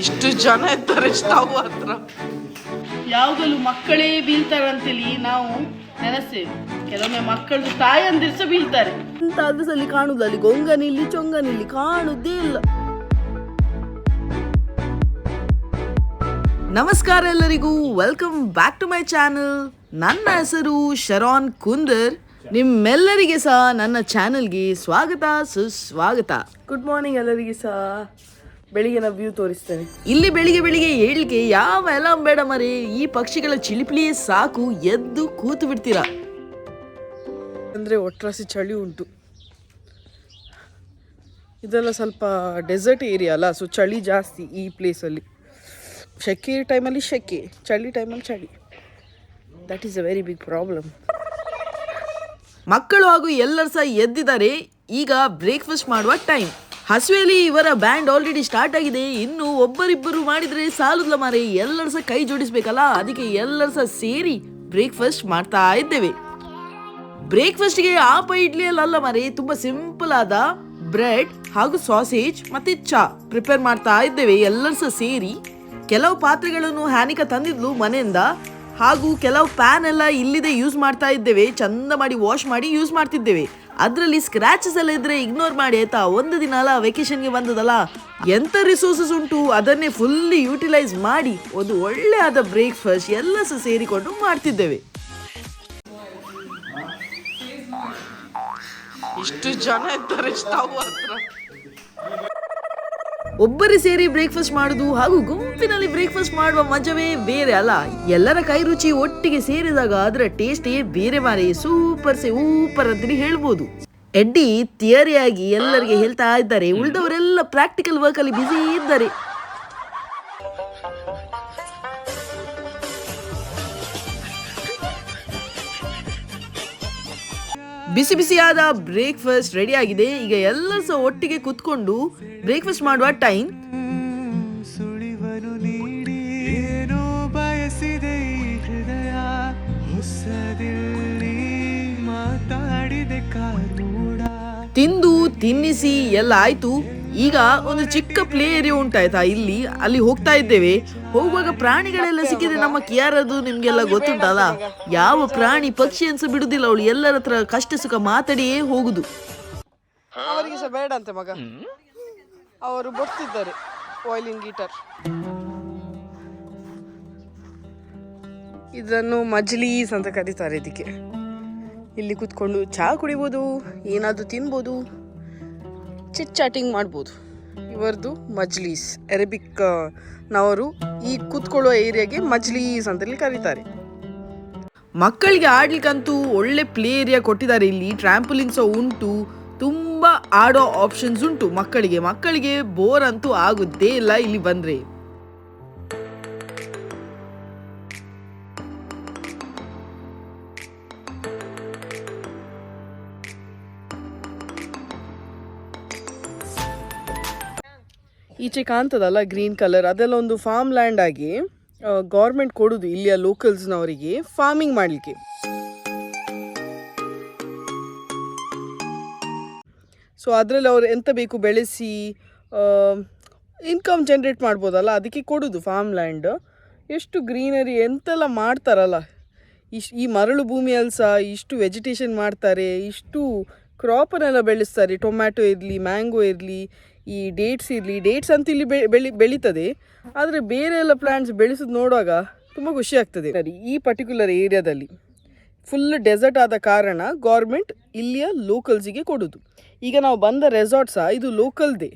ಇಷ್ಟು ಜನ ಇದ್ದಾರೆ ಸ್ಟವ್ ಹತ್ರ. ಯಾವಾಗಲೂ ಮಕ್ಕಳೇ ಬೀಳ್ತಾರಂತೇಳಿ ನಾವು ನೆನೆಸ್ತೇವೆ ಕೆಲವೊಮ್ಮೆ ಮಕ್ಕಳು ತಾಯಂದಿರು ಸಹ ಬೀಳ್ತಾರೆ. ಅಂತ ಅದ್ರಲ್ಲಿ ಕಾಣುದು ಅಲ್ಲಿ ಗೊಂಗನಿಲ್ಲಿ ಚೊಂಗನಿಲ್ಲಿ ಕಾಣುದೇ ಇಲ್ಲ. ನಮಸ್ಕಾರ ಎಲ್ಲರಿಗೂ welcome back to my channel ನನ್ನ ಹೆಸರು ಶರಾನ್ ಕುಂದರ್. ನಿಮ್ಮೆಲ್ಲರಿಗೆ ಸಹ ನನ್ನ ಚಾನಲ್ಗೆ ಸ್ವಾಗತ ಸುಸ್ವಾಗತ. ಗುಡ್ ಮಾರ್ನಿಂಗ್ ಎಲ್ಲರಿಗೆ ಸಹ. ಬೆಳಿಗ್ಗೆನ ವ್ಯೂ ತೋರಿಸ್ತೇನೆ. ಇಲ್ಲಿ ಬೆಳಿಗ್ಗೆ ಬೆಳಿಗ್ಗೆ ಹೇಳಿಕೆ ಯಾವ ಎಲ್ಲ ಬೇಡ ಮರಿ ಈ ಪಕ್ಷಿಗಳ ಚಿಲಿಪಿಲಿಯೇ ಸಾಕು ಎದ್ದು ಕೂತು ಬಿಡ್ತೀರಾ? ಅಂದರೆ ಒಟ್ರಾಸಿ ಚಳಿ ಉಂಟು. ಇದೆಲ್ಲ ಸ್ವಲ್ಪ ಡೆಸರ್ಟ್ ಏರಿಯಾ ಅಲ್ಲ ಸೊ ಚಳಿ ಜಾಸ್ತಿ ಈ ಪ್ಲೇಸಲ್ಲಿ ಸೆಕೆ ಟೈಮಲ್ಲಿ ಸೆಕೆ ಚಳಿ ಟೈಮಲ್ಲಿ ಚಳಿ. That is a very big problem ಮಕ್ಕಳು ಹಾಗೂ ಎಲ್ಲರೂ ಸಹ ಎದ್ದಿದ್ದಾರೆ ಈಗ ಬ್ರೇಕ್ಫಾಸ್ಟ್ ಮಾಡುವ ಟೈಮ್ ಹಸುವೆಲಿ ಇವರ ಬ್ಯಾಂಡ್ ಆಲ್ರೆಡಿ ಸ್ಟಾರ್ಟ್ ಆಗಿದೆ. ಇನ್ನು ಒಬ್ಬರಿಬ್ಬರು ಮಾಡಿದ್ರೆ ಸಾಲುದಿಲ್ಲ ಮಾರೆ. ಎಲ್ಲರ ಸಹ ಕೈ ಜೋಡಿಸ್ಬೇಕಲ್ಲ? ಅದಕ್ಕೆ ಎಲ್ಲರ ಸಹ ಸೇರಿ ಬ್ರೇಕ್ಫಾಸ್ಟ್ ಮಾಡ್ತಾ ಇದ್ದೇವೆ. ಬ್ರೇಕ್ಫಾಸ್ಟ್ಗೆ ಆಪ ಇಡ್ಲಿ ಅಲ್ಲ ಮರಿ. ತುಂಬಾ ಸಿಂಪಲ್ ಆದ ಬ್ರೆಡ್ ಹಾಗೂ ಸಾಸೇಜ್ ಮತ್ತೆ ಚಾ ಪ್ರಿಪೇರ್ ಮಾಡ್ತಾ ಇದ್ದೇವೆ. ಎಲ್ಲರ ಸಹ ಸೇರಿ ಕೆಲವು ಪಾತ್ರೆಗಳನ್ನು ಹ್ಯಾನಿಕ ತಂದಿದ್ಲು ಮನೆಯಿಂದ ಹಾಗೂ ಕೆಲವು ಪ್ಯಾನ್ ಎಲ್ಲ ಇಲ್ಲಿದೆ ಯೂಸ್ ಮಾಡ್ತಾ ಇದ್ದೇವೆ. ಚಂದ ಮಾಡಿ ವಾಶ್ ಮಾಡಿ ಯೂಸ್ ಮಾಡ್ತಿದ್ದೇವೆ. ಅದರಲ್ಲಿ ಸ್ಕ್ರಾಚಸ್ ಎಲ್ಲ ಇದ್ರೆ ಇಗ್ನೋರ್ ಮಾಡಿ ಆಯ್ತಾ? ಒಂದು ದಿನ ಅಲ್ಲ ವೆಕೇಶನ್ಗೆ ಬಂದದಲ್ಲ? ಎಂತ ರಿಸೋರ್ಸಸ್ ಉಂಟು? ಅದನ್ನೇ ಫುಲ್ಲಿ ಯೂಟಿಲೈಸ್ ಮಾಡಿ, ಒಂದು ಒಳ್ಳೆ ಆದ ಬ್ರೇಕ್ಫಾಸ್ಟ್ ಎಲ್ಲ ಸಹ ಸೇರಿಕೊಂಡು ಮಾಡ್ತಿದ್ದೇವೆ. ಇಷ್ಟು ಜನ ಇದ್ದಾರೆ ಒಬ್ಬರೇ ಸೇರಿ ಬ್ರೇಕ್ಫಾಸ್ಟ್ ಮಾಡುದು ಹಾಗೂ ಗುಂಪಿನಲ್ಲಿ ಬ್ರೇಕ್ಫಾಸ್ಟ್ ಮಾಡುವ ಮಜವೇ ಬೇರೆ ಅಲ್ಲ. ಎಲ್ಲರ ಕೈ ರುಚಿ ಒಟ್ಟಿಗೆ ಸೇರಿದಾಗ ಅದರ ಟೇಸ್ಟೇ ಬೇರೆ ಬಾರಿ ಸೂಪರ್ ಸೇ ಊಪರ್ ಹೇಳ್ಬೋದು. ಎಡ್ಡಿ ಥಿಯರಿಯಾಗಿ ಎಲ್ಲರಿಗೆ ಹೇಳ್ತಾ ಇದ್ದಾರೆ. ಉಳಿದವರೆಲ್ಲ ಪ್ರಾಕ್ಟಿಕಲ್ ವರ್ಕ್ ಅಲ್ಲಿ ಬ್ಯುಸಿ ಇದ್ದಾರೆ. ಬಿಸಿ ಬಿಸಿಯಾದ ಬ್ರೇಕ್ಫಾಸ್ಟ್ ರೆಡಿ ಆಗಿದೆ. ಈಗ ಎಲ್ಲ ಸಹ ಒಟ್ಟಿಗೆ ಕುತ್ಕೊಂಡು ಬ್ರೇಕ್ಫಾಸ್ಟ್ ಮಾಡುವ ಟೈಮ್ ಸುಳಿವನು ನೀಡಿ ಏನೋ ಬಯಸಿದೆ ಹೃದಯ. ಹೊಸದಿಲ್ಲಿ ಮಾತಾಡಿದೆ ಕಾನೂಡ ತಿಂದು ತಿನ್ನಿಸಿ ಎಲ್ಲ ಆಯ್ತು. ಈಗ ಒಂದು ಚಿಕ್ಕ ಪ್ಲೇ ಏರಿಯಾ ಉಂಟಾಯ್ತಾ? ಇಲ್ಲಿ ಅಲ್ಲಿ ಹೋಗ್ತಾ ಇದ್ದೇವೆ. ಹೋಗುವಾಗ ಪ್ರಾಣಿಗಳೆಲ್ಲ ಸಿಕ್ಕಿದ್ರೆ ನಮ್ಮ ಕಿಯಾರದು ನಿಮ್ಗೆಲ್ಲ ಗೊತ್ತುಂಟಲ್ಲ ಯಾವ ಪ್ರಾಣಿ ಪಕ್ಷಿ ಅನ್ಸ ಬಿಡುದಿಲ್ಲ ಅವಳು ಎಲ್ಲರ ಹತ್ರ ಕಷ್ಟ ಸುಖ ಮಾತಾಡಿಯೇ ಹೋಗುದು. ಅವರಿಗೆ ಸಹ ಬೇಡ ಅಂತೆ ಮಗ. ಅವರು ಬರ್ತಿದ್ದಾರೆ ವಾಯ್ಲಿನ್ ಗೀಟರ್ ಇದನ್ನು ಮಜ್ಲೀಸ್ ಅಂತ ಕರೀತಾರೆ ಇದಕ್ಕೆ. ಇಲ್ಲಿ ಕೂತ್ಕೊಂಡು ಚಹಾ ಕುಡಿಬೋದು ಏನಾದರೂ ತಿನ್ಬೋದು ಚಿಟ್ ಚಾಟಿಂಗ್ ಮಾಡ್ಬೋದು. ಇವರದು ಮಜ್ಲೀಸ್ ಅರೇಬಿಕ್ ನವರು ಈ ಕೂತ್ಕೊಳ್ಳುವ ಏರಿಯಾಗೆ ಮಜ್ಲೀಸ್ ಅಂತೇಳಿ ಕರೀತಾರೆ. ಮಕ್ಕಳಿಗೆ ಆಡ್ಲಿಕ್ಕಂತೂ ಒಳ್ಳೆ ಪ್ಲೇ ಏರಿಯಾ ಕೊಟ್ಟಿದ್ದಾರೆ. ಇಲ್ಲಿ ಟ್ರಾಂಪುಲಿನ್ ಉಂಟು, ತುಂಬಾ ಆಡೋ ಆಪ್ಷನ್ಸ್ ಉಂಟು ಮಕ್ಕಳಿಗೆ. ಮಕ್ಕಳಿಗೆ ಬೋರ್ ಅಂತೂ ಆಗುದೇ ಇಲ್ಲ ಇಲ್ಲಿ ಬಂದ್ರೆ. ಈಚೆ ಕಾಣ್ತದಲ್ಲ ಗ್ರೀನ್ ಕಲರ್? ಅದೆಲ್ಲ ಒಂದು ಫಾರ್ಮ್ ಲ್ಯಾಂಡ್ ಆಗಿ ಗೌರ್ಮೆಂಟ್ ಕೊಡುದು ಇಲ್ಲಿಯ ಲೋಕಲ್ಸ್ನವರಿಗೆ ಫಾರ್ಮಿಂಗ್ ಮಾಡಲಿಕ್ಕೆ. ಸೊ ಅದರಲ್ಲಿ ಅವ್ರು ಎಂತ ಬೇಕು ಬೆಳೆಸಿ ಇನ್ಕಮ್ ಜನ್ರೇಟ್ ಮಾಡ್ಬೋದಲ್ಲ, ಅದಕ್ಕೆ ಕೊಡುದು ಫಾರ್ಮ್ ಲ್ಯಾಂಡ್ ಎಷ್ಟು ಗ್ರೀನರಿ ಎಂತೆಲ್ಲ ಮಾಡ್ತಾರಲ್ಲ? ಇಶ್, ಈ ಮರಳು ಭೂಮಿಯಲ್ಲಿ ಸಹ ಇಷ್ಟು ವೆಜಿಟೇಷನ್ ಮಾಡ್ತಾರೆ, ಇಷ್ಟು ಕ್ರಾಪನ್ನೆಲ್ಲ ಬೆಳೆಸ್ತಾರೆ. ಟೊಮ್ಯಾಟೊ ಇರಲಿ ಮ್ಯಾಂಗೋ ಇರಲಿ ಈ ಡೇಟ್ಸ್ ಇರಲಿ ಡೇಟ್ಸ್ ಅಂತ ಇಲ್ಲಿ ಬೆಳಿ ಬೆಳೀತದೆ. ಆದರೆ ಬೇರೆ ಎಲ್ಲ ಪ್ಲ್ಯಾಂಟ್ಸ್ ಬೆಳೆಸೋದು ನೋಡುವಾಗ ತುಂಬ ಖುಷಿ ಆಗ್ತದೆ. ಸರಿ, ಈ ಪರ್ಟಿಕ್ಯುಲರ್ ಏರಿಯಾದಲ್ಲಿ ಫುಲ್ ಡೆಸರ್ಟ್ ಆದ ಕಾರಣ ಗೌರ್ಮೆಂಟ್ ಇಲ್ಲಿಯ ಲೋಕಲ್ಸಿಗೆ ಕೊಡೋದು. ಈಗ ನಾವು ಬಂದ ರೆಸಾರ್ಟ್ ಸಹ ಇದು ಲೋಕಲ್ದೇ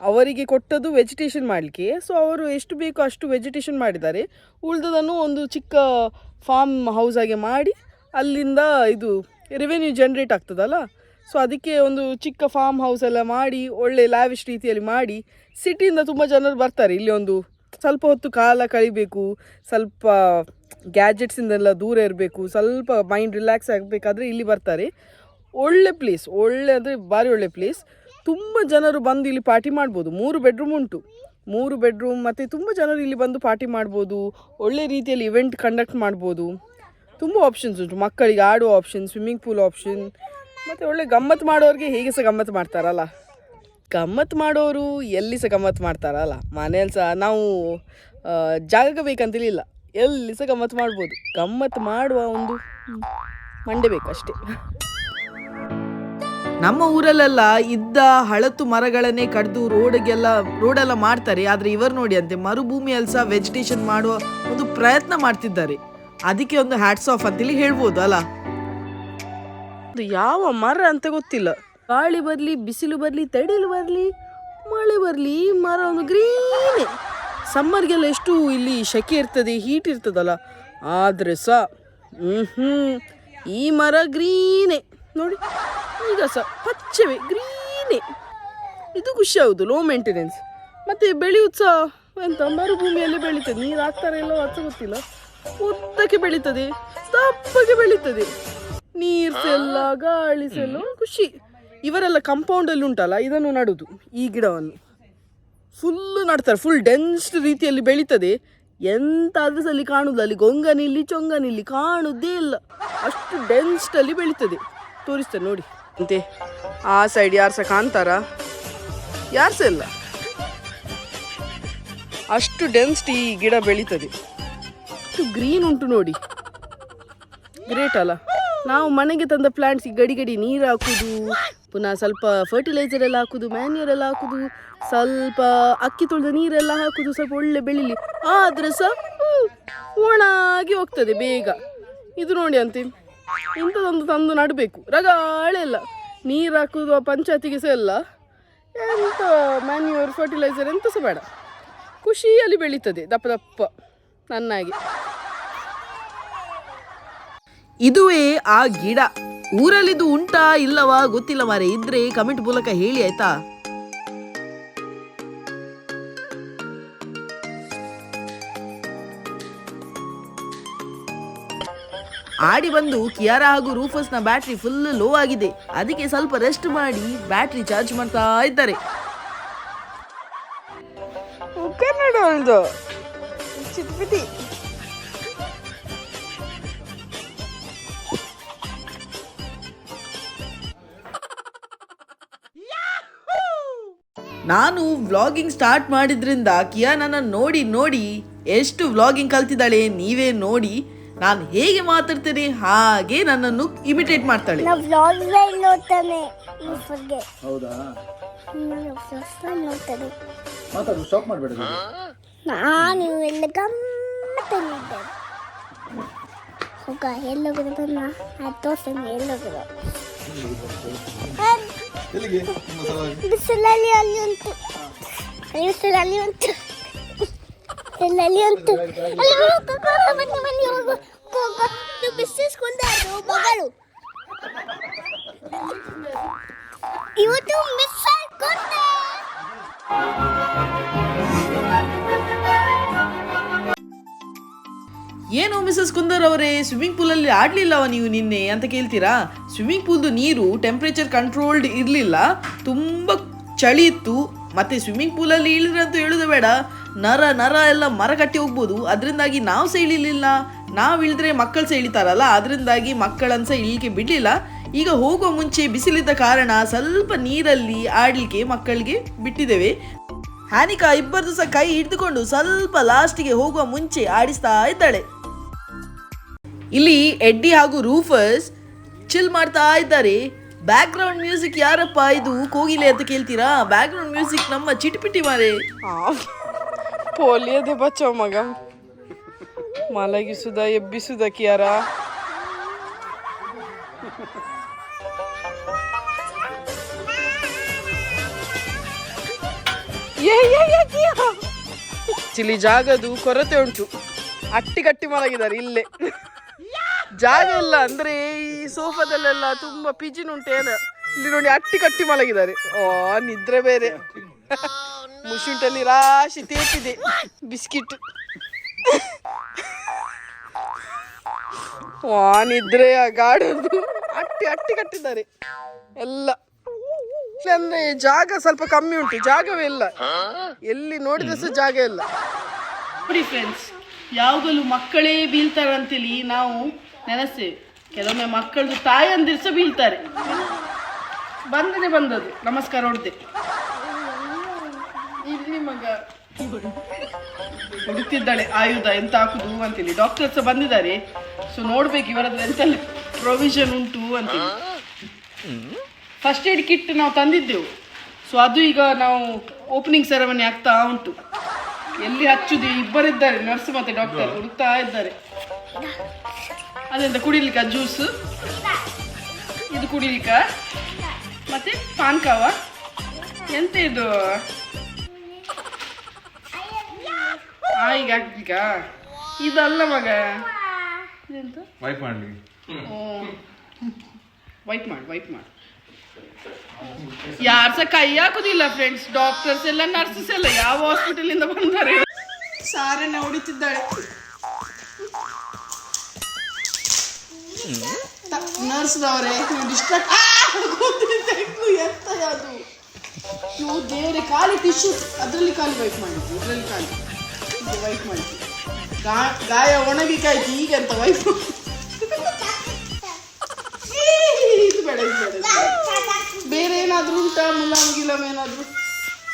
ಅವರಿಗೆ ಕೊಟ್ಟದ್ದು ವೆಜಿಟೇಷನ್ ಮಾಡಲಿಕ್ಕೆ. ಸೊ ಅವರು ಎಷ್ಟು ಬೇಕೋ ಅಷ್ಟು ವೆಜಿಟೇಷನ್ ಮಾಡಿದ್ದಾರೆ. ಉಳಿದದನ್ನು ಒಂದು ಚಿಕ್ಕ ಫಾರ್ಮ್ ಹೌಸ್ ಆಗಿ ಮಾಡಿ ಅಲ್ಲಿಂದ ಇದು ರೆವೆನ್ಯೂ ಜನ್ರೇಟ್ ಆಗ್ತದಲ್ಲ? ಸೊ ಅದಕ್ಕೆ ಒಂದು ಚಿಕ್ಕ ಫಾರ್ಮ್ ಹೌಸ್ ಎಲ್ಲ ಮಾಡಿ, ಒಳ್ಳೆ ಲ್ಯಾವಿಶ್ ರೀತಿಯಲ್ಲಿ ಮಾಡಿ ಸಿಟಿಯಿಂದ ತುಂಬ ಜನರು ಬರ್ತಾರೆ. ಇಲ್ಲಿ ಒಂದು ಸ್ವಲ್ಪ ಹೊತ್ತು ಕಾಲ ಕಳಿಬೇಕು, ಸ್ವಲ್ಪ ಗ್ಯಾಜೆಟ್ಸಿಂದೆಲ್ಲ ದೂರ ಇರಬೇಕು, ಸ್ವಲ್ಪ ಮೈಂಡ್ ರಿಲ್ಯಾಕ್ಸ್ ಆಗಬೇಕಾದ್ರೆ ಇಲ್ಲಿ ಬರ್ತಾರೆ. ಒಳ್ಳೆ ಪ್ಲೇಸ್ ಒಳ್ಳೆ ಅಂದರೆ ಭಾರಿ ಒಳ್ಳೆ ಪ್ಲೇಸ್ ತುಂಬ ಜನರು ಬಂದು ಇಲ್ಲಿ ಪಾರ್ಟಿ ಮಾಡ್ಬೋದು. ಮೂರು ಬೆಡ್ರೂಮ್ ಉಂಟು. ಮೂರು ಬೆಡ್ರೂಮ್ ಮತ್ತು ತುಂಬ ಜನರು ಇಲ್ಲಿ ಬಂದು ಪಾರ್ಟಿ ಮಾಡ್ಬೋದು. ಒಳ್ಳೆ ರೀತಿಯಲ್ಲಿ ಇವೆಂಟ್ ಕಂಡಕ್ಟ್ ಮಾಡ್ಬೋದು. ತುಂಬ ಆಪ್ಷನ್ಸ್ ಉಂಟು. ಮಕ್ಕಳಿಗೆ ಆಡುವ ಆಪ್ಷನ್ ಸ್ವಿಮ್ಮಿಂಗ್ ಪೂಲ್ ಆಪ್ಷನ್ ಮತ್ತು ಒಳ್ಳೆ ಗಮ್ಮತ್ತು ಮಾಡೋರಿಗೆ ಹೇಗೆ ಸಹ ಗಮ್ಮತ್ತು ಮಾಡ್ತಾರಲ್ಲ. ಗಮ್ಮತ್ತು ಮಾಡೋರು ಎಲ್ಲಿ ಸಹ ಗಮ್ಮತ್ತು ಮಾಡ್ತಾರಲ್ಲ? ಮನೇಲಿ ಸಹ ನಾವು ಜಾಗಕ್ಕೆ ಜಾಗ ಬೇಕಂತೇಳಿಲ್ಲ ಎಲ್ಲಿ ಸಹ ಗಮ್ಮತ್ತು ಮಾಡ್ಬೋದು. ಗಮ್ಮತ್ತು ಮಾಡುವ ಒಂದು ಮಂಡೆ ಮಂಡೆ ಬೇಕಷ್ಟೇ ನಮ್ಮ ಊರಲ್ಲೆಲ್ಲ ಇದ್ದ ಹಳತು ಮರಗಳನ್ನೇ ಕಡ್ದು ರೋಡ್ಗೆಲ್ಲ, ರೋಡೆಲ್ಲ ಮಾಡ್ತಾರೆ. ಆದರೆ ಇವರು ನೋಡಿ ಅಂತೆ, ಮರುಭೂಮಿಯಲ್ಲಿ ಸಹ ವೆಜಿಟೇಷನ್ ಮಾಡುವ ಒಂದು ಪ್ರಯತ್ನ ಮಾಡ್ತಿದ್ದಾರೆ. ಅದಕ್ಕೆ ಒಂದು ಹ್ಯಾಟ್ಸ್ ಆಫ್ ಅಂತೇಳಿ ಹೇಳ್ಬೋದು ಅಲ್ಲ? ಅದು ಯಾವ ಮರ ಅಂತ ಗೊತ್ತಿಲ್ಲ. ಗಾಳಿ ಬರಲಿ, ಬಿಸಿಲು ಬರಲಿ, ತಡಿಲು ಬರಲಿ, ಮಳೆ ಬರಲಿ, ಮರ ಒಂದು ಗ್ರೀನೇ ಸಮ್ಮರ್ಗೆಲ್ಲ ಎಷ್ಟು ಇಲ್ಲಿ ಶೆಕೆ ಇರ್ತದೆ ಹೀಟ್ ಇರ್ತದಲ್ಲ, ಆದರೆ ಸಹ ಹ್ಞೂ ಈ ಮರ ಗ್ರೀನೇ ನೋಡಿ, ಈಗ ಸಹ ಪಚ್ಚವೆ ಗ್ರೀನೇ ಇದು ಖುಷಿ ಹೌದು ಲೋ ಮೇಂಟೆನೆನ್ಸ್ ಮತ್ತು ಬೆಳೆಯುವುದು ಸಹ ಎಂತ, ಮರುಭೂಮಿಯಲ್ಲಿ ಬೆಳೀತದೆ, ನೀರು ಹಾಕ್ತಾರೆ ಎಲ್ಲ ಅಂತ ಗೊತ್ತಿಲ್ಲ. ಉದ್ದಕ್ಕೆ ಬೆಳೀತದೆ, ದಪ್ಪಗೆ ಬೆಳೀತದೆ. ನೀರು ಸೆಲ್ಲ ಗಾಳಿ ಸೆಲ್ಲ ಖುಷಿ. ಇವರೆಲ್ಲ ಕಂಪೌಂಡಲ್ಲಿ ಉಂಟಲ್ಲ ಇದನ್ನು ನಡುದು ಈ ಗಿಡವನ್ನು. ಫುಲ್ಲು ನಡ್ತಾರೆ ಫುಲ್ ಡೆನ್ಸ್ ರೀತಿಯಲ್ಲಿ ಬೆಳೀತದೆ. ಎಂತ ಅಲ್ಲಿ ಕಾಣುದು ಅಲ್ಲಿ ಗೊಂಗನಿಲ್ಲಿ ಚೊಂಗನಿಲ್ಲಿ ಕಾಣುವುದೇ ಇಲ್ಲ. ಅಷ್ಟು ಡೆನ್ಸ್ಟಲ್ಲಿ ಬೆಳೀತದೆ. ತೋರಿಸ್ತೇನೆ ನೋಡಿ. ಅಂತೆ ಆ ಸೈಡ್ ಯಾರು ಸಹ ಕಾಣ್ತಾರಾ? ಯಾರು ಸಹ ಇಲ್ಲ? ಅಷ್ಟು ಡೆನ್ಸ್ಟ್ ಈ ಗಿಡ ಬೆಳೀತದೆ. ಅಷ್ಟು ಗ್ರೀನ್ ಉಂಟು ನೋಡಿ. ಗ್ರೇಟ್ ಅಲ್ಲ? ನಾವು ಮನೆಗೆ ತಂದ ಪ್ಲಾಂಟ್ಸ್ ಗಡಿ ಗಡಿ ನೀರು ಹಾಕುದು, ಪುನಃ ಸ್ವಲ್ಪ ಫರ್ಟಿಲೈಸರ್ ಎಲ್ಲ ಹಾಕುದು ಮ್ಯಾನ್ಯೂರ್ ಎಲ್ಲ ಹಾಕುದು, ಸ್ವಲ್ಪ ಅಕ್ಕಿ ತೊಳೆದ ನೀರೆಲ್ಲ ಹಾಕುದು, ಸ್ವಲ್ಪ ಒಳ್ಳೆ ಬೆಳಿಲಿ. ಆದ್ರೆ ಸಹ ಒಣಾಗಿ ಹೋಗ್ತದೆ ಬೇಗ. ಇದು ನೋಡಿ ಅಂತೆ, ಇಂಥದೊಂದು ತಂದು ನಡಬೇಕು. ರಗಾಳೆ ಇಲ್ಲ ನೀರು ಹಾಕುದು ಪಂಚಾಯತಿಗೆ ಸಹ ಎಲ್ಲ ಎಂತ ಮ್ಯಾನ್ಯೂರ್ ಫರ್ಟಿಲೈಸರ್ ಎಂತ ಸಹ ಬೇಡ. ಖುಷಿಯಲ್ಲಿ ಬೆಳೀತದೆ, ದಪ್ಪ ದಪ್ಪ, ನನ್ನಾಗಿ. ಇದುವೇ ಆ ಗಿಡ. ಊರಲ್ಲಿದು ಉಂಟಾ ಇಲ್ಲವಾ ಗೊತ್ತಿಲ್ಲ ಮಾರೆ, ಇದ್ರೆ ಕಮೆಂಟ್ ಮೂಲಕ ಹೇಳಿ ಆಯ್ತಾ? ಆಡಿ ಬಂದು ಕಿಯಾರ ಹಾಗೂ ರೂಫಸ್ನ ಬ್ಯಾಟ್ರಿ ಫುಲ್ ಲೋ ಆಗಿದೆ. ಅದಕ್ಕೆ ಸ್ವಲ್ಪ ರೆಸ್ಟ್ ಮಾಡಿ ಬ್ಯಾಟ್ರಿ ಚಾರ್ಜ್ ಮಾಡ್ತಾ ಇದ್ದಾರೆ. ನಾನು ವ್ಲಾಗಿಂಗ್ ಸ್ಟಾರ್ಟ್ ಮಾಡಿದ್ರಿಂದ ಕಿಯಾ ನನ್ನ ನೋಡಿ ನೋಡಿ ಎಷ್ಟು ವ್ಲಾಗಿಂಗ್ ಕಲ್ತಿದ್ದಾಳೆ ನೀವೇ ನೋಡಿ ನಾನು ಹೇಗೆ ಮಾತಾಡ್ತೇನೆ ಹಾಗೆ ನನ್ನನ್ನು ಇಮಿಟೇಟ್ ಮಾಡ್ತಾಳೆ. ಹೌದಾ? ಮಾತಾಡು ಸ್ಟಾಪ್ ಮಾಡಬೇಡ ನಾನು ಎಲ್ಲ ಗಮ್ಮತ್ತಲ್ಲಿದ್ದೆ ಹೋಗ ಬಂದ ಎಲ್ಲಿಗೆ ನಿಮ್ಮ ಸಲುವಾಗಿ ಬಿಸಿಲಲ್ಲಿ ಅಲ್ಲಿ ಉಂಟು ಬಿಸಿಲಲ್ಲಿ ಉಂಟು ಬಿಸಿಲಲ್ಲಿ ಉಂಟು ಅಲ್ಲಿ ಹೋಗು, ಹೋಗು, ಬನ್ನಿ ಬನ್ನಿ ಹೋಗು ಹೋಗು ನೀವು ಬಿಸಿಸ್ ಕೊಂಡಾರು ಮಗಳು ಇವತ್ತು ಮಿಸ್ ಆಯ್ಕೊಂಡೆ ಏನು ಮಿಸಸ್ ಕುಂದರ್ ಅವರೇ? ಸ್ವಿಮ್ಮಿಂಗ್ ಪೂಲಲ್ಲಿ ಆಡ್ಲಿಲ್ಲವ ನೀವು ನಿನ್ನೆ ಅಂತ ಕೇಳ್ತೀರಾ? ಸ್ವಿಮ್ಮಿಂಗ್ ಪೂಲ್ದು ನೀರು ಟೆಂಪ್ರೇಚರ್ ಕಂಟ್ರೋಲ್ಡ್ ಇರಲಿಲ್ಲ. ತುಂಬ ಚಳಿ ಇತ್ತು. ಮತ್ತೆ ಸ್ವಿಮ್ಮಿಂಗ್ ಪೂಲಲ್ಲಿ ಅಲ್ಲಿ ಅಂತ ಹೇಳುದು ಬೇಡ. ನರ ನರ ಎಲ್ಲ ಮರ ಕಟ್ಟಿ ಹೋಗ್ಬೋದು. ಅದರಿಂದಾಗಿ ನಾವು ಸಹ ಇಳಿಲಿಲ್ಲ. ನಾವು ಇಳಿದ್ರೆ ಮಕ್ಕಳು ಸಹ ಇಳಿತಾರಲ್ಲ, ಅದರಿಂದಾಗಿ ಮಕ್ಕಳನ್ನು ಸಹ ಇಳಿಕೆ ಬಿಡಲಿಲ್ಲ. ಈಗ ಹೋಗುವ ಮುಂಚೆ ಬಿಸಿಲಿದ್ದ ಕಾರಣ ಸ್ವಲ್ಪ ನೀರಲ್ಲಿ ಆಡಲಿಕ್ಕೆ ಮಕ್ಕಳಿಗೆ ಬಿಟ್ಟಿದ್ದೇವೆ. ಹಾನಿಕಾ ಇಬ್ಬರದು ಸಹ ಕೈ ಹಿಡಿದುಕೊಂಡು ಸ್ವಲ್ಪ ಲಾಸ್ಟಿಗೆ ಹೋಗುವ ಮುಂಚೆ ಆಡಿಸ್ತಾ ಇದ್ದಾಳೆ. ಇಲ್ಲಿ ಎಡ್ಡಿ ಹಾಗೂ ರೂಫರ್ಸ್ ಚಿಲ್ ಮಾಡ್ತಾ ಇದ್ದಾರೆ. ಬ್ಯಾಕ್ ಗ್ರೌಂಡ್ ಮ್ಯೂಸಿಕ್ ಯಾರಪ್ಪ ಇದು? ಕೋಗಿಲೆ ಅಂತ ಕೇಳ್ತೀರಾ? ಬ್ಯಾಕ್ ಗ್ರೌಂಡ್ ಮ್ಯೂಸಿಕ್ ನಮ್ಮ ಚಿಟಿಪಿಟಿ ಮಾರೆ. ಪೋಲಿಯದೆ ಬಚ್ಚೋ ಮಗ. ಮಲಗಿಸುದ, ಎಬ್ಬಿಸುದ ಕಿಯಾರ? ಚಿಲಿ ಜಾಗದು ಕೊರತೆ ಉಂಟು. ಅಟ್ಟಿಗಟ್ಟಿ ಮಲಗಿದ್ದಾರೆ ಇಲ್ಲೇ. ಜಾಗ ಇಲ್ಲ ಅಂದ್ರೆ ಈ ಸೋಫಾದಲ್ಲೆಲ್ಲ ತುಂಬಾ ಪಿಜಿನ್ ಉಂಟೇನ ಇಲ್ಲಿ ನೋಡಿ ಅಟ್ಟಿ ಕಟ್ಟಿ ಮಲಗಿದ್ದಾರೆ. ಓ, ನಿದ್ರೆ ಬೇರೆ. ಮುಸುಂಟಲ್ಲಿ ರಾಶಿ ತೇಪಿದೆ. ಬಿಸ್ಕಿಟ್. ವಾ ನಿದ್ರೆ ಗಾಡದು. ಅಟ್ಟಿ ಅಟ್ಟಿ ಕಟ್ಟಿದ್ದಾರೆ. ಎಲ್ಲ. ಅಂದ್ರೆ ಜಾಗ ಸ್ವಲ್ಪ ಕಮ್ಮಿ ಉಂಟು. ಜಾಗವೇ ಇಲ್ಲ. ಎಲ್ಲಿ ನೋಡಿದ್ರೆ ಸಹ ಜಾಗ ಇಲ್ಲ. ಫ್ರೆಂಡ್ಸ್ ಯಾವಾಗಲೂ ಮಕ್ಕಳೇ ಬೀಳ್ತಾರಂತೇಳಿ ನಾವು ನೆನೆಸ್ತೇವೆ ಕೆಲವೊಮ್ಮೆ ಮಕ್ಕಳದು ತಾಯಂದಿರು ಸಹ ಬೀಳ್ತಾರೆ. ಬಂದದೆ ಬಂದದ್ದು ನಮಸ್ಕಾರ ಹೊಡೆದೆ. ಇಲ್ಲಿ ಮಗ ಹುಡುಕ್ತಿದ್ದಾಳೆ ಆಯುಧ ಎಂತ ಹಾಕುದು ಅಂತೇಳಿ. ಡಾಕ್ಟರ್ಸ್ ಬಂದಿದ್ದಾರೆ. ಸೊ ನೋಡ್ಬೇಕು ಇವರದ್ದು ಎಂತೆಲ್ಲ ಪ್ರೊವಿಷನ್ ಉಂಟು ಅಂತ ಫಸ್ಟ್ ಏಡ್ ಕಿಟ್ ನಾವು ತಂದಿದ್ದೆವು. ಸೊ ಅದು ಈಗ ನಾವು ಓಪನಿಂಗ್ ಸೆರೆಮನಿ ಆಗ್ತಾ ಉಂಟು. ಎಲ್ಲಿ ಹಚ್ಚುದು ಇಬ್ಬರಿದ್ದಾರೆ. ನರ್ಸ್ ಮತ್ತೆ ಡಾಕ್ಟರ್ ಹುಡುಕ್ತಾ ಇದ್ದಾರೆ. ಅದೆಂತ ಕುಡಿಲಿಕ್ಕ ಜ್ಯೂಸ್ ಇದು ಕುಡಿಲಿಕ್ಕ. ಮತ್ತೆ ಪಾನ್ಕಾವ. ಎಂತ ಇದು? ಈಗ ಹಾಕ್ಲಿಕ್ಕ? ಇದಲ್ಲ ಮಗ. ಇದೆಂತ? ವೈಪ್ ಮಾಡಿ ವೈಪ್ ಮಾಡಿ ವೈಪ್ ಮಾಡಿ. ಯಾರ್ಸ ಸಹ ಕೈ ಹಾಕುದಿಲ್ಲ ಫ್ರೆಂಡ್ಸ್ ಡಾಕ್ಟರ್ಸ್ ಎಲ್ಲ ನರ್ಸಸ್ ಎಲ್ಲ ಯಾವ ಹಾಸ್ಪಿಟಲ್ ಇಂದ ಬಂದಾರೆ? ಸಾರನ್ನ ಹೊಡಿತಿದ್ದಾಳೆ. ನರ್ಸ್ದವರೇ ಡಿಸ್ಟ್ರಾಕ್ಟ್ ಎಂತ ಅದು ನೀವು ಬೇರೆ ಖಾಲಿ ಟಿಶ್ಯೂ ಅದರಲ್ಲಿ ಖಾಲಿ ವೈಟ್ ಮಾಡಿದ್ವಿ ಇದರಲ್ಲಿ ಖಾಲಿ. ವೈಟ್ ಮಾಡಿದ್ವಿ. ಗಾ- ಗಾಯ ಒಣಗಿಕಾಯ್ತು ಈಗ ಅಂತ ವೈಟ್ ಇದು ಬೇಡ ಇದು ಬೇಡ ಇದು ಬೇಡ. ಬೇರೆ ಏನಾದರೂ ಉಂಟಾ? ಮುಲಾಮ್ ಗಿಲಾಮ್ ಏನಾದರೂ?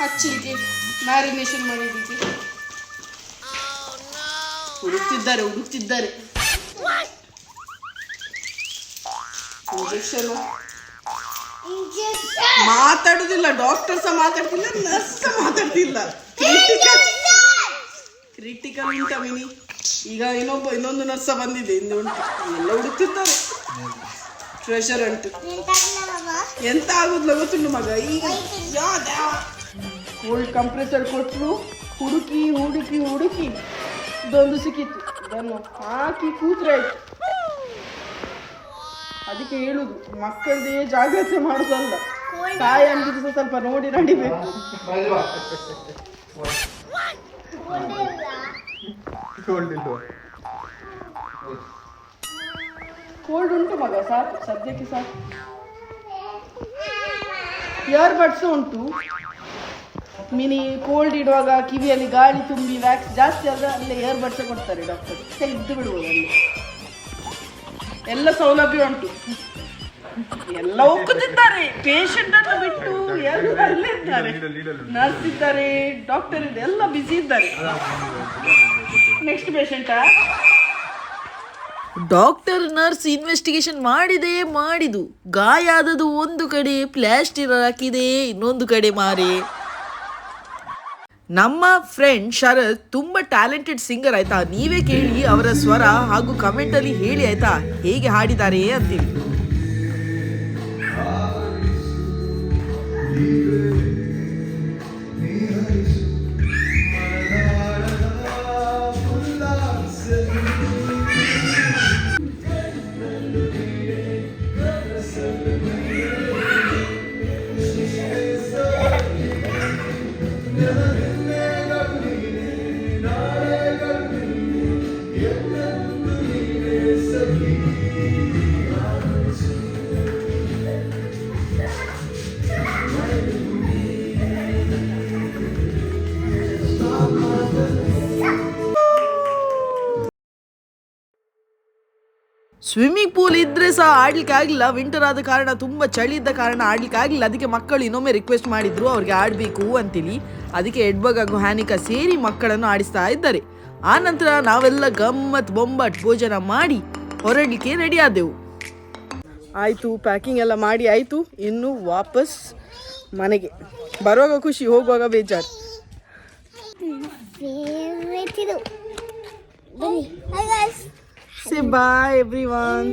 ಹಚ್ಚಲಿಕ್ಕೆ ಮ್ಯಾರಿನೇಷನ್ ಮಾಡಿದ್ದಕ್ಕೆ ಹುಡುಕ್ತಿದ್ದಾರೆ ಹುಡುಕ್ತಿದ್ದಾರೆ. ಇಂಜೆಕ್ಷನ್ ಮಾತಾಡುದಿಲ್ಲ ಡಾಕ್ಟರ್ ಸಹ ಮಾತಾಡ್ತಿಲ್ಲ ನರ್ಸ್ ಸಹ ಮಾತಾಡ್ತಿಲ್ಲ. ಕ್ರಿಟಿಕಲ್ ಕ್ರಿಟಿಕಲ್ ಉಂಟ ಮಿನಿ ಈಗ ಇನ್ನೊಬ್ಬ ಇನ್ನೊಂದು ನರ್ಸ ಬಂದಿದೆ ಇಂದು ಉಂಟು. ಎಲ್ಲ ಹುಡುಕ್ತಿರ್ತಾರೆ. ಟ್ರೆಷರ್ ಉಂಟು ಎಂತ ಆಗುದಿಲ್ಲ ಗೊತ್ತುಂಟು ಮಗ? ಈಗ ಕೋಲ್ಡ್ ಕಂಪ್ರೆಸರ್ ಕೊಟ್ಟರು ಹುಡುಕಿ ಹುಡುಕಿ ಹುಡುಕಿ ಇದೊಂದು ಸಿಕ್ಕಿತ್ತು. ಇದನ್ನು ಹಾಕಿ ಕೂತ್ರೆ ಆಯ್ತು. ಅದಕ್ಕೆ ಹೇಳುದು ಮಕ್ಕಳದೇ ಜಾಗ್ರತೆ ಮಾಡುದಲ್ಲ ತಾಯಿ ಅಂದಿದ್ದು ಸಹ ಸ್ವಲ್ಪ ನೋಡಿ ನಡಿಬೇಕು. ಕೋಲ್ಡ್ ಉಂಟು ಮಗ ಸಾಕು ಸದ್ಯಕ್ಕೆ ಸಾಕು. ಇಯರ್ ಬಡ್ಸ್ ಉಂಟು. ಮಿನಿ ಕೋಲ್ಡ್ ಇಡುವಾಗ ಕಿವಿಯಲ್ಲಿ ಗಾಳಿ ತುಂಬಿ ವ್ಯಾಕ್ಸ್ ಜಾಸ್ತಿ ಆದ್ರೆ ಅಲ್ಲೇ ಇಯರ್ ಬಡ್ಸ್ ಕೊಡ್ತಾರೆ ಡಾಕ್ಟರ್ ತೆಗೆದು ಬಿಡುವುದು ಅಲ್ಲಿ ಎಲ್ಲ ಸೌಲಭ್ಯ ಉಂಟು. ಎಲ್ಲ ಒಕ್ಕುತ್ತಿದ್ದಾರೆ ಪೇಷಂಟ್ ಅನ್ನು ಬಿಟ್ಟು ಎಲ್ಲ ನರ್ಸ್ ಇದ್ದಾರೆ ಡಾಕ್ಟರ್ ಇದೆ, ಎಲ್ಲ ಬಿಸಿ ಇದ್ದಾರೆ. ನೆಕ್ಸ್ಟ್ ಪೇಷಂಟಾ ಡಾಕ್ಟರ್ ನರ್ಸ್ ಇನ್ವೆಸ್ಟಿಗೇಷನ್ ಮಾಡಿದೆ, ಮಾಡಿದು. ಗಾಯ ಆದದು ಒಂದು ಕಡೆ ಪ್ಲಾಸ್ಟಿರ್ ಹಾಕಿದೆ, ಇನ್ನೊಂದು ಕಡೆ ಮಾರೆ. ನಮ್ಮ ಫ್ರೆಂಡ್ ಶರತ್ ತುಂಬಾ ಟ್ಯಾಲೆಂಟೆಡ್ ಸಿಂಗರ್ ಆಯ್ತಾ? ನೀವೇ ಕೇಳಿ ಅವರ ಸ್ವರ ಹಾಗೂ ಕಮೆಂಟಲ್ಲಿ ಹೇಳಿ ಆಯ್ತಾ? ಹೇಗೆ ಹಾಡಿದ್ದಾರೆ ಅಂತೀವಿ ಪೂಲ್ ಇದ್ರೆ ಸಹ ಆಡ್ಲಿಕ್ಕೆ ಆಗಿಲ್ಲ ವಿಂಟರ್ ಆದ ಕಾರಣ ತುಂಬಾ ಚಳಿ ಇದ್ದ ಕಾರಣ ಆಡ್ಲಿಕ್ಕೆ ಆಗಿಲ್ಲ ಅದಕ್ಕೆ ಮಕ್ಕಳು ಇನ್ನೊಮ್ಮೆ ರಿಕ್ವೆಸ್ಟ್ ಮಾಡಿದ್ರು, ಅವ್ರಿಗೆ ಆಡ್ಬೇಕು ಅಂತೇಳಿ ಅದಕ್ಕೆ ಎಡ್ಬಗ್ ಹಾಗೂ ಹ್ಯಾನಿಕಾ ಸೇರಿ ಮಕ್ಕಳನ್ನು ಆಡಿಸ್ತಾ ಇದ್ದಾರೆ. ಆ ನಂತರ ನಾವೆಲ್ಲ ಗಮ್ಮತ್ ಬೊಂಬಟ್ ಭೋಜನ ಮಾಡಿ ಹೊರಡಲಿಕ್ಕೆ ರೆಡಿ ಆದೆವು. ಆಯಿತು ಪ್ಯಾಕಿಂಗ್ ಎಲ್ಲ ಮಾಡಿ ಆಯಿತು. ಇನ್ನು ವಾಪಸ್ ಮನೆಗೆ. ಬರುವಾಗ ಖುಷಿ, ಹೋಗುವಾಗ ಬೇಜಾರು. ಬನ್ನಿ. Hi bye everyone.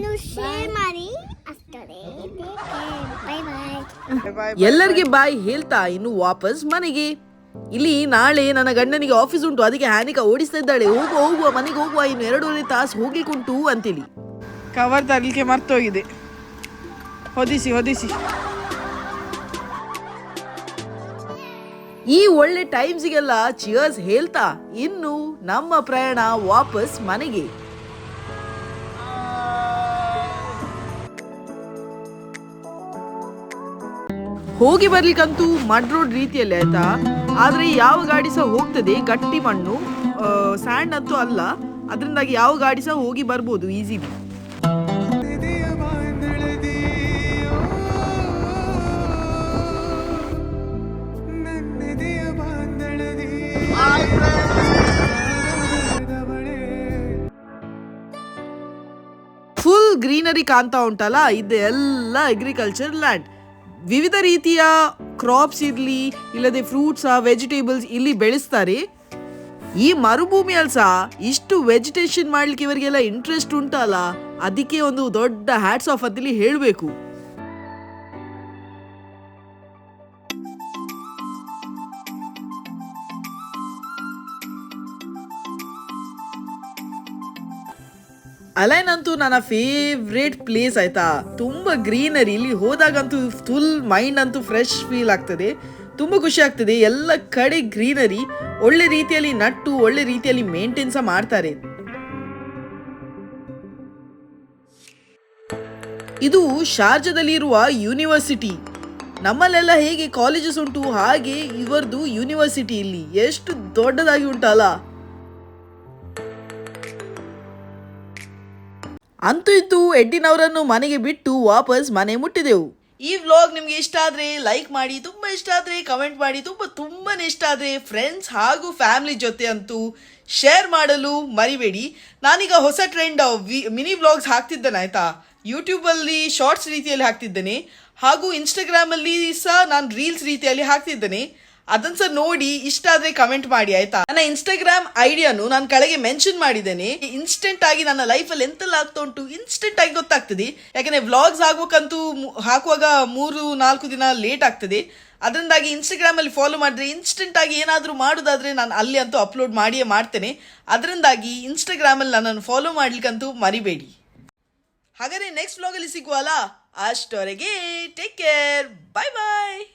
ಎಲ್ಲರಿಗೆ ಬಾಯ್ ಹೇಳ್ತಾ ಇನ್ನು ವಾಪಸ್ ಮನೆಗೆ. ಇಲ್ಲಿ ನಾಳೆ ನನ್ನ ಗಂಡನಿಗೆ ಆಫೀಸ್ ಉಂಟು. ಅದಕ್ಕೆ ಹ್ಯಾನಿಕಾ ಓಡಿಸ್ತಾ ಇದ್ದಾಳೆ. ಹೋಗುವ ಹೋಗುವ ಮನೆಗೆ ಹೋಗುವ. ಇನ್ನು ಎರಡೂವರೆ ತಾಸು ಹೋಗ್ಲಿಕ್ಕುಂಟು ಅಂತೇಳಿ ಕವರ್ ತರಲಿಕ್ಕೆ ಮರ್ತೋಗಿದೆ. ಹೊದಿಸಿ ಹೊದಿಸಿ. ಈ ಒಳ್ಳೆ ಟೈಮ್ಸಿಗೆಲ್ಲ ಚಿಯರ್ಸ್ ಹೇಳ್ತಾ ಇನ್ನು ನಮ್ಮ ಪ್ರಯಾಣ ವಾಪಸ್ ಮನೆಗೆ. ಹೋಗಿ ಬರ್ಲಿಕ್ಕಂತೂ ಮಡ್ ರೋಡ್ ರೀತಿಯಲ್ಲಿ ಆಯ್ತಾ? ಆದ್ರೆ ಯಾವ ಗಾಡಿ ಸಹ ಹೋಗ್ತದೆ, ಗಟ್ಟಿ ಮಣ್ಣು ಸ್ಯಾಂಡ್ ಅಂತೂ ಅಲ್ಲ. ಅದರಿಂದಾಗಿ ಯಾವ ಗಾಡಿ ಸಹ ಹೋಗಿ ಬರ್ಬೋದು ಈಸಿಲಿ ಫುಲ್ ಗ್ರೀನರಿ ಕಾಣ್ತಾ ಉಂಟಲ್ಲ ಇದೆಲ್ಲ ಅಗ್ರಿಕಲ್ಚರ್ ಲ್ಯಾಂಡ್ ವಿವಿಧ ರೀತಿಯ ಕ್ರಾಪ್ಸ್ ಇರಲಿ, ಇಲ್ಲದೆ ಫ್ರೂಟ್ಸ್ ವೆಜಿಟೇಬಲ್ಸ್ ಇಲ್ಲಿ ಬೆಳೆಸ್ತಾರೆ. ಈ ಮರುಭೂಮಿಯಲ್ಲಿ ಸಹ ಇಷ್ಟು ವೆಜಿಟೇಷನ್ ಮಾಡ್ಲಿಕ್ಕೆ ಇವರಿಗೆಲ್ಲ ಇಂಟ್ರೆಸ್ಟ್ ಉಂಟಲ್ಲ? ಅದಕ್ಕೆ ಒಂದು ದೊಡ್ಡ ಹ್ಯಾಟ್ಸ್ ಆಫ್ ಅಂತೇಳಿ ಹೇಳಬೇಕು. ಅಲೈನ್ ಅಂತೂ ನನ್ನ ಫೇವ್ರೇಟ್ ಪ್ಲೇಸ್ ಆಯ್ತಾ? ತುಂಬ ಗ್ರೀನರಿ ಇಲ್ಲಿ ಹೋದಾಗಂತೂ ಫುಲ್ ಮೈಂಡ್ ಅಂತೂ ಫ್ರೆಶ್ ಫೀಲ್ ಆಗ್ತದೆ. ತುಂಬ ಖುಷಿ ಆಗ್ತದೆ. ಎಲ್ಲ ಕಡೆ ಗ್ರೀನರಿ ಒಳ್ಳೆ ರೀತಿಯಲ್ಲಿ ನಟ್ಟು, ಒಳ್ಳೆ ರೀತಿಯಲ್ಲಿ ಮೇಂಟೈನ್ ಸಹ ಮಾಡ್ತಾರೆ. ಇದು ಶಾರ್ಜಾದಲ್ಲಿರುವ ಯೂನಿವರ್ಸಿಟಿ ನಮ್ಮಲ್ಲೆಲ್ಲ ಹೇಗೆ ಕಾಲೇಜಸ್ ಉಂಟು, ಹಾಗೆ ಇವರದು ಯೂನಿವರ್ಸಿಟಿ ಇಲ್ಲಿ. ಎಷ್ಟು ದೊಡ್ಡದಾಗಿ ಉಂಟಲ್ಲ? ಅಂತೂ ಇತ್ತು ಎಡ್ಡಿನವರನ್ನು ಮನೆಗೆ ಬಿಟ್ಟು ವಾಪಸ್ ಮನೆ ಮುಟ್ಟಿದೆವು. ಈ ವ್ಲಾಗ್ ನಿಮ್ಗೆ ಇಷ್ಟ ಆದ್ರೆ ಲೈಕ್ ಮಾಡಿ, ತುಂಬಾ ಇಷ್ಟ ಆದ್ರೆ ಕಮೆಂಟ್ ಮಾಡಿ, ತುಂಬಾ ತುಂಬಾ ಇಷ್ಟ ಆದ್ರೆ ಫ್ರೆಂಡ್ಸ್ ಹಾಗೂ ಫ್ಯಾಮಿಲಿ ಜೊತೆ ಅಂತೂ ಶೇರ್ ಮಾಡಲು ಮರಿಬೇಡಿ. ನಾನೀಗ ಹೊಸ ಟ್ರೆಂಡ್ ಮಿನಿ ವ್ಲಾಗ್ಸ್ ಹಾಕ್ತಿದ್ದೇನೆ, ಆಯ್ತಾ? ಯೂಟ್ಯೂಬಲ್ಲಿ ಶಾರ್ಟ್ಸ್ ರೀತಿಯಲ್ಲಿ ಹಾಕ್ತಿದ್ದೇನೆ ಹಾಗೂ ಇನ್ಸ್ಟಾಗ್ರಾಮಲ್ಲಿ ಸಹ ನಾನು ರೀಲ್ಸ್ ರೀತಿಯಲ್ಲಿ ಹಾಕ್ತಿದ್ದೇನೆ. ಅದನ್ನ ಸಹ ನೋಡಿ ಇಷ್ಟ ಆದ್ರೆ ಕಮೆಂಟ್ ಮಾಡಿ, ಆಯ್ತಾ? ನನ್ನ ಇನ್ಸ್ಟಾಗ್ರಾಮ್ ಐಡಿಯಾನು ನಾನು ಕೆಳಗೆ ಮೆನ್ಷನ್ ಮಾಡಿದ್ದೇನೆ. ಇನ್ಸ್ಟೆಂಟ್ ಆಗಿ ನನ್ನ ಲೈಫಲ್ಲಿ ಎಂತೆಲ್ಲ ಆಗ್ತಾ ಉಂಟು? ಇನ್ಸ್ಟೆಂಟ್ ಆಗಿ ಗೊತ್ತಾಗ್ತದೆ. ಯಾಕಂದ್ರೆ ವ್ಲಾಗ್ಸ್ ಆಗ್ಬೇಕಂತೂ ಹಾಕುವಾಗ ಮೂರು, ನಾಲ್ಕು ದಿನ ಲೇಟ್ ಆಗ್ತದೆ. ಅದರಿಂದಾಗಿ ಇನ್ಸ್ಟಾಗ್ರಾಮ್ ಅಲ್ಲಿ ಫಾಲೋ ಮಾಡಿದ್ರೆ ಇನ್ಸ್ಟೆಂಟ್ ಆಗಿ ಏನಾದರೂ ಮಾಡೋದಾದ್ರೆ ನಾನು ಅಲ್ಲಿ ಅಂತೂ ಅಪ್ಲೋಡ್ ಮಾಡಿಯೇ ಮಾಡ್ತೇನೆ. ಅದರಿಂದಾಗಿ ಇನ್ಸ್ಟಾಗ್ರಾಮ್ ಅಲ್ಲಿ ನನ್ನನ್ನು ಫಾಲೋ ಮಾಡ್ಲಿಕ್ಕಂತೂ ಮರಿಬೇಡಿ. ಹಾಗಾದ್ರೆ ನೆಕ್ಸ್ಟ್ ವ್ಲಾಗಲ್ಲಿ ಸಿಗುವಲ್ಲ? ಅಷ್ಟವರೆಗೆ take care bye bye